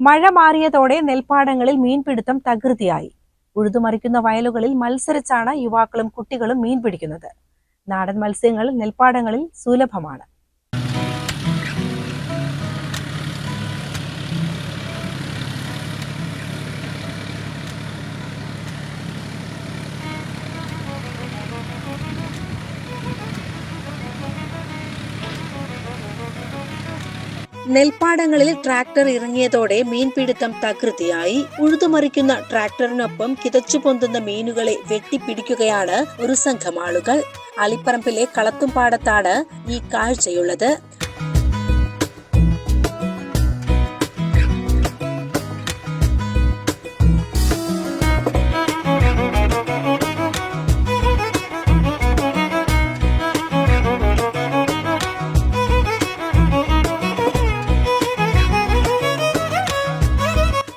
മഴ മാറിയതോടെ നെൽപ്പാടങ്ങളിൽ മീൻപിടുത്തം തകൃതിയായി. ഉഴുതുമറിക്കുന്ന വയലുകളിൽ മത്സരിച്ചാണ് യുവാക്കളും കുട്ടികളും മീൻ പിടിക്കുന്നത് നാടൻ മത്സ്യങ്ങൾ നെൽപ്പാടങ്ങളിൽ സുലഭമാണ്. നെൽപ്പാടങ്ങളിൽ ട്രാക്ടർ ഇറങ്ങിയതോടെ മീൻപിടുത്തം തകൃതിയായി. ഉഴുതുമറിക്കുന്ന ട്രാക്ടറിനൊപ്പം കിതച്ചു പൊന്തുന്ന മീനുകളെ വെട്ടിപ്പിടിക്കുകയാണ് ഒരു സംഘം ആളുകൾ. അലിപ്പറമ്പിലെ കളത്തുംപാടത്താണ് ഈ കാഴ്ചയുള്ളത്.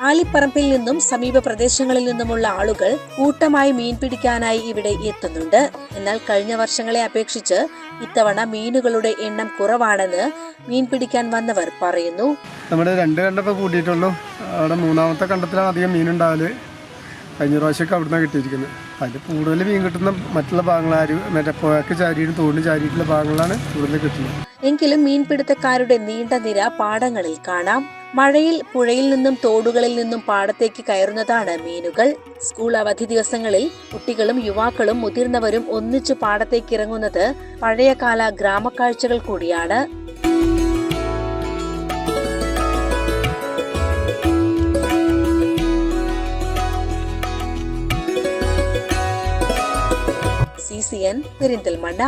ആലിപ്പറമ്പിൽ നിന്നും സമീപ പ്രദേശങ്ങളിൽ നിന്നുമുള്ള ആളുകൾ കൂട്ടമായി മീൻ പിടിക്കാനായി ഇവിടെ എത്തുന്നുണ്ട്. എന്നാൽ കഴിഞ്ഞ വർഷങ്ങളെ അപേക്ഷിച്ച് ഇത്തവണ മീനുകളുടെ എണ്ണം കുറവാണെന്ന് മീൻ പിടിക്കാൻ വന്നവർ പറയുന്നു. നമ്മുടെ രണ്ട് കണ്ടപ്പോൾ കൂട്ടിയിട്ടുള്ളൂ. അവിടെ മൂന്നാമത്തെ കണ്ടത്തിലാണ് അധികം മീനുണ്ടാവൽ കഴിഞ്ഞ പ്രാവശ്യമൊക്കെ അവിടുന്ന് കിട്ടിയിരിക്കുന്നത്. അതിൽ കൂടുതൽ മീൻ കിട്ടുന്ന മറ്റുള്ള ഭാഗങ്ങൾ മറ്റേ പുഴക്ക് ചാരിയിട്ട് തോണിന് ചാരിയിട്ടുള്ള ഭാഗങ്ങളാണ് കൂടുതൽ കിട്ടുന്നത്. എങ്കിലും മീൻപിടുത്തക്കാരുടെ നീണ്ട നിര പാടങ്ങളിൽ കാണാം. മഴയിൽ പുഴയിൽ നിന്നും തോടുകളിൽ നിന്നും പാടത്തേക്ക് കയറുന്നതാണ് മീനുകൾ. സ്കൂൾ അവധി ദിവസങ്ങളിൽ കുട്ടികളും യുവാക്കളും മുതിർന്നവരും ഒന്നിച്ചു പാടത്തേക്ക് ഇറങ്ങുന്നത് പഴയകാല ഗ്രാമക്കാഴ്ചകൾ കൂടിയാണ്. C C N Perinthalmanna.